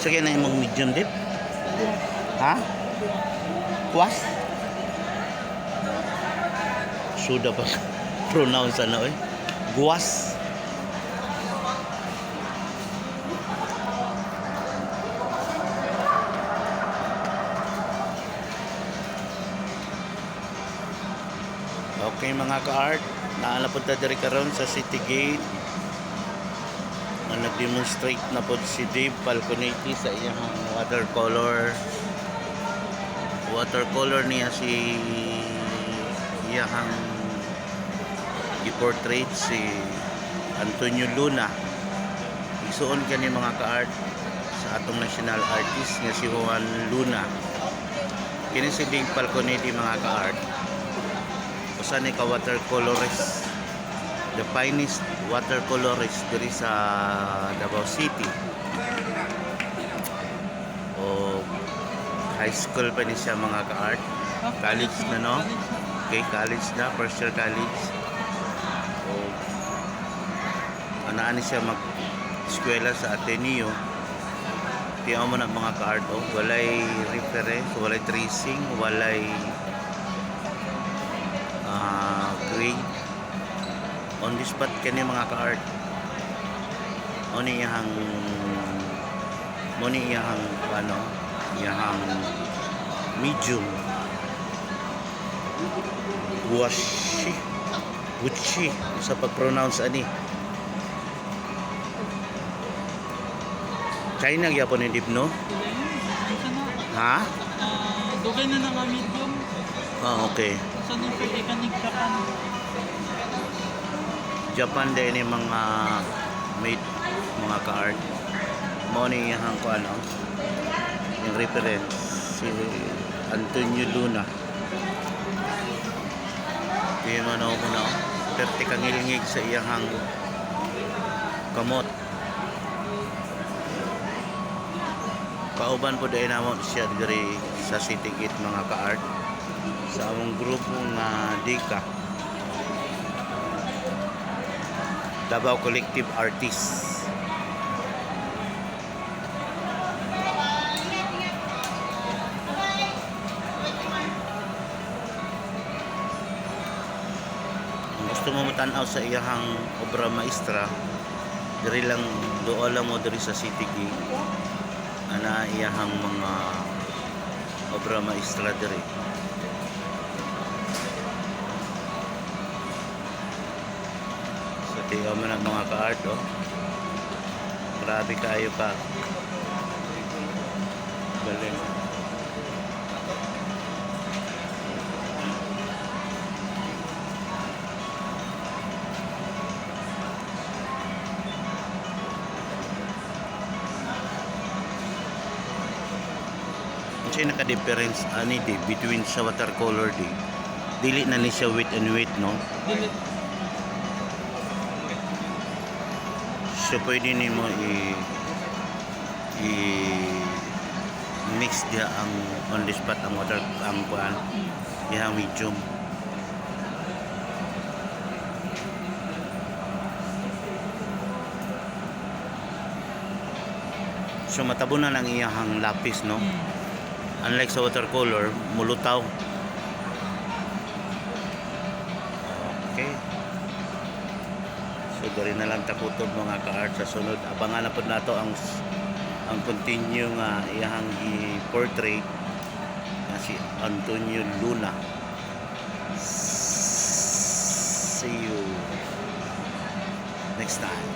Sige na imong medium dip. Ha? Kwas? Suda pa pronounce ano eh. Guwas. Okay mga ka-art, naalapod ta diri karon sa City Gate. Na nag-demonstrate na pod si Dave Falconetti sa iyang watercolor. Watercolor niya si iyang i-portrait si Antonio Luna. Isuon kani mga ka-art sa atong national artist nga si Juan Luna. Kini si Dave Falconetti mga ka-art usa ni ka watercolorist the finest watercolorist diri sa Davao City. O high school pa ni siya mga ka-art. College na no? Okay college na first year college. O anaan ni siya mag eskwela sa Ateneo. Kaya mo na mga ka-art oh, walay reference walay tracing walay ah grade on the spot kani mga ka-art. O ni iyahang mo ni iyahang ano iyahang medium. Washi. Gucci sa pag-pronounce ani. China gyapon ni Dibno ha? Dugay na nga medium. ah okay. Sa nang pwede ka nig Japan. Din ni mga made mga ka-art. Mo ni yang ko ano yung reference si Antonio Luna. Di man ako na perti kang ilingig sa iyang kamot. Kauban po dahil namo siya diri sa City Gate mga ka-art. Sa among grupo nga Dika Davao Collective Artists. Gusto mo matanaw sa iyahang obra maestra, diri lang doon lang mo diri sa City Gate. Ana iyahang mga obra maestra diri. Tiyo mo ng mga ka-art, oh. Grabe kayo pa. Galing. Kasi naka-difference ani di between sa watercolor di. Dili na ni siya wet and wet no. Dili. So pwede nimo i i mix dia ang on the spot ang water ang kuan yang medium. So matabunan ang iyahang lapis no. Unlike sa watercolor, mulutaw. Diri na lang takutob mga ka-art sa sunod. Abangan na po nato ang ang continue nga iyahang i-portrait na si Antonio Luna. See you next time.